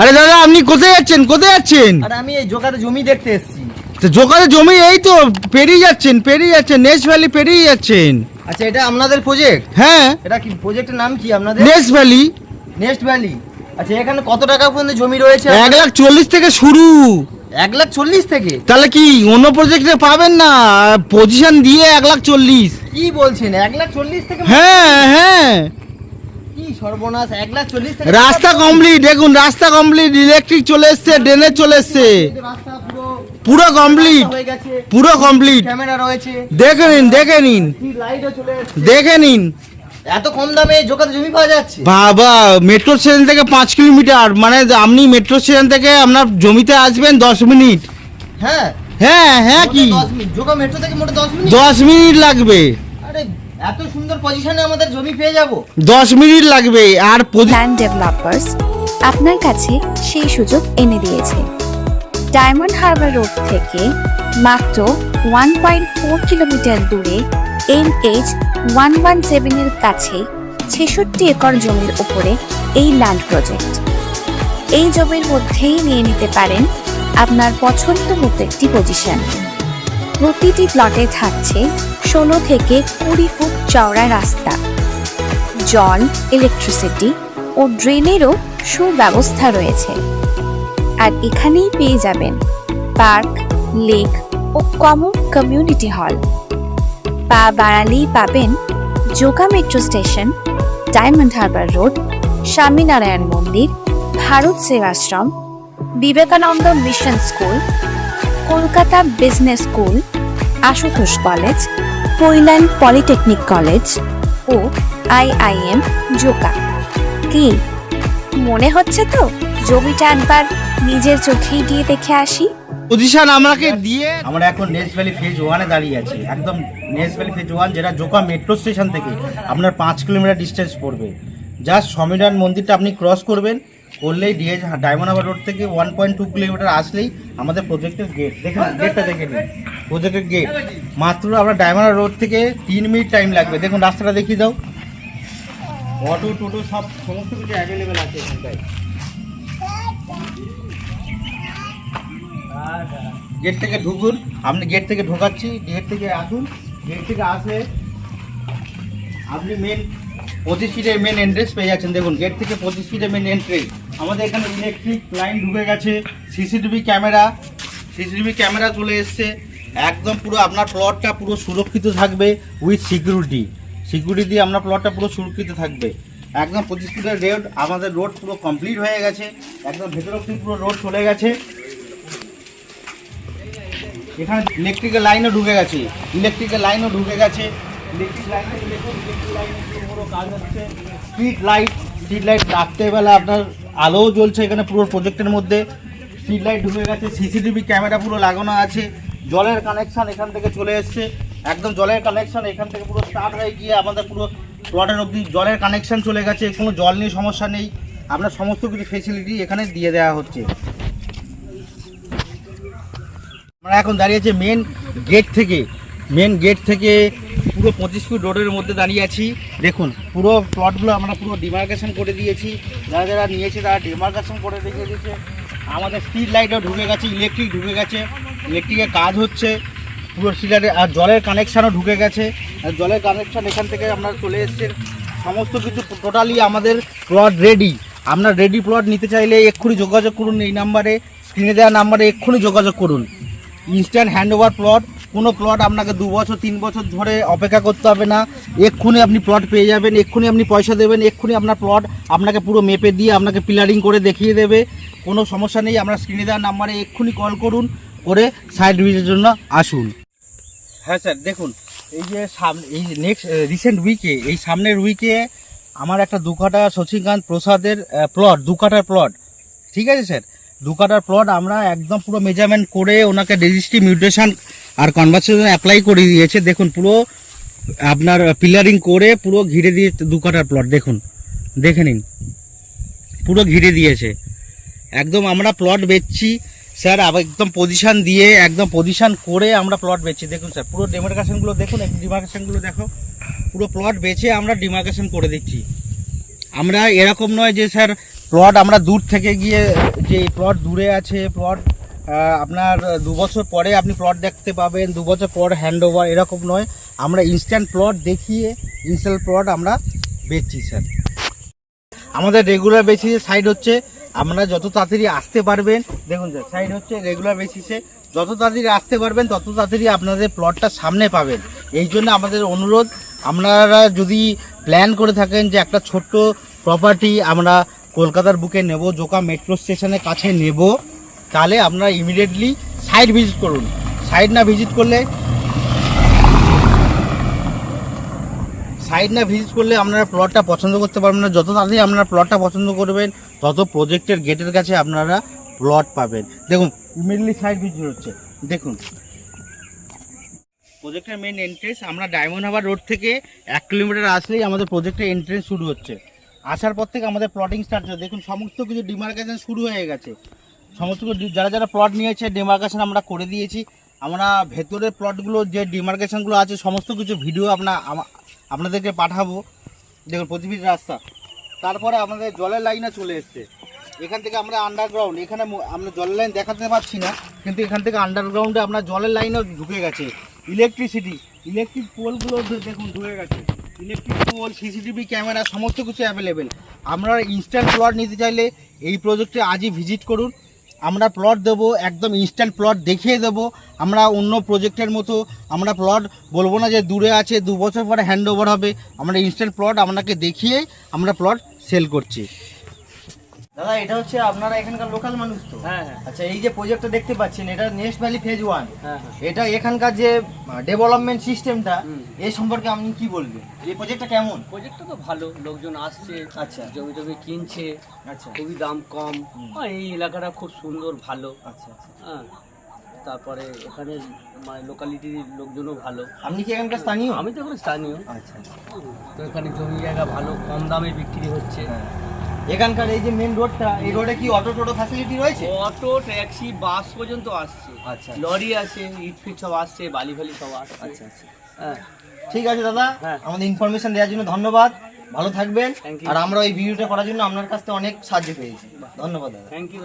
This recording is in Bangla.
আরে দাদা আপনি কোথায় যাচ্ছেন? কোথায় যাচ্ছেন? আর আমি এই জোকারে জমি দেখতে এসেছি। তো জোকারে জমি এই তো পেরিয়ে যাচ্ছেন পেরিয়ে যাচ্ছেন নেক্সট ভ্যালি পেরিয়ে যাচ্ছেন। আচ্ছা এটা আপনাদের প্রজেক্ট হ্যাঁ। এটা কি প্রজেক্টের নাম কি আপনাদের? নেক্সট ভ্যালি নেক্সট ভ্যালি আচ্ছা এখানে কত টাকা পর্যন্ত জমি রয়েছে? এক লাখ চল্লিশ থেকে শুরু। এক লাখ চল্লিশ থেকে? তাহলে কি অন্য প্রজেক্টে পাবেন না? পজিশন দিয়ে এক লাখ চল্লিশ। কি বলছেন এক লাখ চল্লিশ থেকে হ্যাঁ হ্যাঁ। কি সর্বনাশ এক লাখ চল্লিশ রাস্তা কমপ্লিট দেখুন রাস্তা কমপ্লিট ইলেকট্রিক চলে এসছে ড্রেনেজ চলে এসছে। রাস্তা পুরো পুরো কমপ্লিট পুরো কমপ্লিট ক্যামেরা রয়েছে। দেখে নিন দেখে নিন। লাইটও চলে দেখে নিন। এত কম দামে জোকাতে জমি পাওয়া যাচ্ছে? বাবা মেট্রো স্টেশন থেকে পাঁচ কিলোমিটার মানে আপনি মেট্রো স্টেশন থেকে আপনার জমিতে আসবেন দশ মিনিট। হ্যাঁ। হ্যাঁ হ্যাঁ কি? দশ মিনিট লাগবে। এত সুন্দর পজিশনে আমাদের জমি পেয়ে যাব। দশ মিনিট লাগবে আর পজি- ল্যান্ড ডেভেলপার্স আপনার কাছে সেই সুযোগ এনে দিয়েছে। ডায়মন্ড হারবার রোড থেকে মাত্র ওয়ান পয়েন্ট ফোর কিলোমিটার দূরে এন এইচ ওয়ান ওয়ান সেভেনের কাছে ছেষট্টি একর জমির উপরে এই ল্যান্ড প্রজেক্ট এই জমির মধ্যেই নিয়ে নিতে পারেন আপনার পছন্দ মতো একটি পজিশন প্রতিটি প্লটে থাকছে ষোলো থেকে কুড়ি ফুট চওড়া রাস্তা। জল ইলেকট্রিসিটি ও ড্রেনেরও সুব্যবস্থা রয়েছে। আর এখানেই পেয়ে যাবেন পার্ক লেক ও কমন কমিউনিটি হল পা বাড়ালেই পাবেন yoga metro station Diamond Harbour Road Swaminarayan মন্দির, Bharat Sevashram, Vivekananda mission school Kolkata business school Ashutosh college Kailan polytechnic college ও আইআইএম জোকা। কি? মনে হচ্ছে তো? জমিটা একবার নিজের চোখেই গিয়ে দেখে আসি। পজিশন আমাকে দিয়ে আমরা এখন নেক্সট ভ্যালি ফেজ ওয়ানে দাঁড়িয়ে আছি। একদম নেক্সট ভ্যালি ফেজ ওয়ান যেটা জোকা মেট্রো স্টেশন থেকে আপনার পাঁচ কিলোমিটার ডিস্টেন্স পড়বে। জাস্ট স্বামীনারায়ণ মন্দিরটা আপনি ক্রস করবেন। করলেই ডিএচ ডায়মন্ড রোড থেকে ওয়ান পয়েন্ট টু কিলোমিটার আসলেই আমাদের প্রজেক্টের গেট দেখেন গেটটা দেখে নিন। প্রজেক্টের গেট মাত্র আমরা ডায়মন্ড রোড থেকে তিন মিনিট টাইম লাগবে। দেখুন রাস্তাটা দেখিয়ে দাও। অটো টোটো সব সমস্ত কিছু অ্যাভেলেবেল আছে এখানটায় গেট থেকে ঢুকুন। আপনি গেট থেকে ঢোকাচ্ছি। গেট থেকে আসুন। গেট থেকে আসে আপনি মেন পঁচিশ ফিটের মেন এন্ট্রেন্স পেয়ে যাচ্ছেন। দেখুন গেট থেকে পঁচিশ ফিটের মেন এন্ট্রেন্স আমাদের এখানে ইলেকট্রিক লাইন ঢুকে গেছে সিসিটিভি ক্যামেরা সিসিটিভি ক্যামেরা চলে এসছে। একদম পুরো আপনার প্লটটা পুরো সুরক্ষিত থাকবে উইথ সিকিউরিটি সিকিউরিটি দিয়ে আপনার প্লটটা পুরো সুরক্ষিত থাকবে। একদম পঁচিশ ফিটের রোড আমাদের রোড পুরো কমপ্লিট হয়ে গেছে। একদম ভেতর অব্দি পুরো রোড চলে গেছে। এখানে ইলেকট্রিকের লাইনও ঢুকে গেছে। ইলেকট্রিকের লাইনও ঢুকে গেছে। ইলেকট্রিক লাইন ইলেকট্রিক লাইন পুরো কাজ হচ্ছে। স্ট্রিট লাইট স্ট্রিট লাইট রাত্রেবেলা আপনার আলোও জ্বলছে এখানে পুরো প্রজেক্টের মধ্যে। স্ট্রিট লাইট ঢুকে গেছে সিসিটিভি ক্যামেরা পুরো লাগানো আছে, জলের কানেকশান এখান থেকে চলে এসছে। একদম জলের কানেকশান এখান থেকে পুরো স্টার্ট হয়ে গিয়ে আমাদের পুরো প্লটের অবধি জলের কানেকশান চলে গেছে, কোনো জল নিয়ে সমস্যা নেই। আপনার সমস্ত কিছু ফেসিলিটি এখানে দিয়ে দেওয়া হচ্ছে। আমরা এখন দাঁড়িয়েছি মেন গেট থেকে। মেন গেট থেকে পুরো পঁচিশ ফুট রোডের মধ্যে দাঁড়িয়ে আছি। দেখুন, পুরো প্লটগুলো আমরা পুরো ডিমার্কেশন করে দিয়েছি। যারা যারা নিয়েছে তারা ডিমার্কেশন করে রেখে দিয়েছে। আমাদের স্ট্রিট লাইটও ঢুকে গেছে ইলেকট্রিক ঢুকে গেছে। ইলেকট্রিকের কাজ হচ্ছে। পুরো স্ট্রিট আর জলের কানেকশানও ঢুকে গেছে। আর জলের কানেকশান এখান থেকে আপনারা চলে এসছেন সমস্ত কিছু টোটালি আমাদের প্লট রেডি আপনার রেডি প্লট নিতে চাইলে এক্ষুনি যোগাযোগ করুন এই নাম্বারে স্ক্রিনে দেওয়া নাম্বারে এক্ষুনি যোগাযোগ করুন। ইনস্ট্যান্ট হ্যান্ড ওভার প্লট কোনো প্লট আপনাকে দু বছর, তিন বছর ধরে অপেক্ষা করতে হবে না। এক্ষুনি আপনি প্লট পেয়ে যাবেন, এক্ষুনি আপনি পয়সা দেবেন, এক্ষুনি আপনার প্লট আপনাকে পুরো মেপে দিয়ে আপনাকে পিলারিং করে দেখিয়ে দেবে। কোনো সমস্যা নেই, আমরা স্ক্রিনে দেওয়ার নাম্বারে এক্ষুনি কল করুন, করে সাইড ভিজিটের জন্য আসুন। হ্যাঁ স্যার দেখুন, এই যে সামনে এই নেক্সট রিসেন্ট উইকে এই সামনের উইকে আমার একটা দু কাটা শশীকান্ত প্রসাদের প্লট দু কাটার প্লট ঠিক আছে স্যার দু কাটার প্লট আমরা একদম পুরো মেজারমেন্ট করে ওনাকে রেজিস্ট্রি মিউটেশন আর কনভার্সেশন অ্যাপ্লাই করে দিয়েছে। দেখুন, পুরো আপনার পিলারিং করে পুরো ঘিরে দিয়ে দু কাটার প্লট দেখুন, দেখে নিন। পুরো ঘিরে দিয়েছে। একদম আমরা প্লট বেচছি। স্যার একদম পজিশান দিয়ে, একদম পজিশান করে আমরা প্লট বেচছি। দেখুন স্যার, পুরো ডিমার্কেশনগুলো দেখুন একটু ডিমার্কেশনগুলো দেখো। পুরো প্লট বেচে আমরা ডিমার্কেশন করে দিচ্ছি। আমরা এরকম নয় যে, স্যার প্লট আমরা দূর থেকে গিয়ে, যে প্লট দূরে আছে প্লট আপনার দু বছর পরে আপনি প্লট দেখতে পাবেন, দু বছর পর হ্যান্ড ওভার এরকম নয়। আমরা ইনস্ট্যান্ট প্লট দেখিয়ে ইনস্ট্যান্ট প্লট আমরা বেচছি স্যার আমাদের রেগুলার বেসিসে সাইড হচ্ছে, আপনারা যত তাড়াতাড়ি আসতে পারবেন, দেখুন স্যার সাইড হচ্ছে রেগুলার বেসিসে যত তাড়াতাড়ি আসতে পারবেন, তত তাড়াতাড়ি আপনাদের প্লটটা সামনে পাবেন। এই জন্য আমাদের অনুরোধ, আপনারা যদি প্ল্যান করে থাকেন যে একটা ছোট্ট প্রপার্টি আমরা কলকাতার বুকে নেব, জোকা মেট্রো স্টেশনের কাছে নেব তাহলে আপনারা ইমিডিয়েটলি সাইড ভিজিট করুন। সাইড না ভিজিট করলে সাইড না ভিজিট করলে আপনারা প্লটটা পছন্দ করতে পারবেন না। যত তাড়াতাড়ি আপনারা প্লটটা পছন্দ করবেন, তত প্রজেক্টের গেটের কাছে আপনারা প্লট পাবেন। দেখুন ইমিডিয়েটলি সাইড ভিজিট হচ্ছে। দেখুন। প্রজেক্টের মেন এন্ট্রেন্স আমরা ডায়মন্ড হারবার রোড থেকে এক কিলোমিটার আসলেই আমাদের প্রজেক্টের এন্ট্রেন্স শুরু হচ্ছে। আসার পর থেকে আমাদের প্লটিং স্টার্ট হচ্ছে। দেখুন, সমস্ত কিছু ডিমার্কেশন শুরু হয়ে গেছে। সমস্ত কিছু যারা যারা প্লট নিয়েছে ডিমার্কেশন আমরা করে দিয়েছি। আমরা ভেতরের প্লটগুলো যে ডিমার্কেশনগুলো আছে, সমস্ত কিছু ভিডিও আপনা আপনাদেরকে পাঠাবো। দেখুন প্রতিটি রাস্তা। তারপরে আমাদের জলের লাইনে চলে এসছে। এখান থেকে আমরা আন্ডারগ্রাউন্ড এখানে আমরা জলের লাইন দেখাতে পারছি না, কিন্তু এখান থেকে আন্ডারগ্রাউন্ডে আপনার জলের লাইনও ঢুকে গেছে। ইলেকট্রিসিটি ইলেকট্রিক পোলগুলো দেখুন, ঢুকে গেছে। ইলেকট্রিক পোল সিসিটিভি ক্যামেরা সমস্ত কিছু অ্যাভেলেবেল আমরা ইনস্ট্যান্ট প্লট নিতে চাইলে এই প্রজেক্টে আজই ভিজিট করুন। আমরা প্লট দেব, একদম ইনস্ট্যান্ট প্লট দেখিয়ে দেব। আমরা অন্য প্রজেক্টের মতো, আমরা প্লট বলব না যে দূরে আছে, দু বছর পরে হ্যান্ড ওভার হবে। আমরা ইনস্ট্যান্ট প্লট আপনাকে দেখিয়ে আমরা প্লট সেল করছি। দাদা এটা হচ্ছে আপনারা এখানকার লোকাল মানুষ তো। হ্যাঁ হ্যাঁ। আচ্ছা এই যে প্রজেক্টটা দেখতে পাচ্ছেন এটা নেক্সট ভ্যালি ফেজ ওয়ান হ্যাঁ হ্যাঁ। এটা এখানকার যে ডেভেলপমেন্ট সিস্টেমটা। এই সম্পর্কে আপনি কি বলবেন? এই প্রজেক্টটা কেমন? প্রজেক্টটা তো ভালো লোকজন আসছে আচ্ছা। জমি টমি কিনছে আচ্ছা। খুবই দাম কম। আর এই এলাকাটা খুব সুন্দর ভালো। আচ্ছা আচ্ছা। হ্যাঁ তারপরে এখানে মানে লোকালিটির লোকজনও ভালো। আপনি কি এখানকার স্থানীয়? আমি তো এখানে স্থানীয়। আচ্ছা আচ্ছা। তো এখানে জমি জায়গা ভালো কম দামে বিক্রি হচ্ছে। হ্যাঁ। এখানকার এই যে মেন রোডটা এই রোডে কি অটো টোটো ফ্যাসিলিটি রয়েছে? অটো ট্যাক্সি বাস পর্যন্ত আসছে। আচ্ছা লরি আছে ইট ফিট সব আসছে বালি ফালি সব আসছে। আচ্ছা আচ্ছা। হ্যাঁ। ঠিক আছে দাদা হ্যাঁ। আমাদের ইনফরমেশন দেওয়ার জন্য ধন্যবাদ। ভালো থাকবেন। আর আমরা এই ভিডিওটা করার জন্য আপনার কাছ থেকে অনেক সাহায্য পেয়েছি। ধন্যবাদ দাদা। Thank you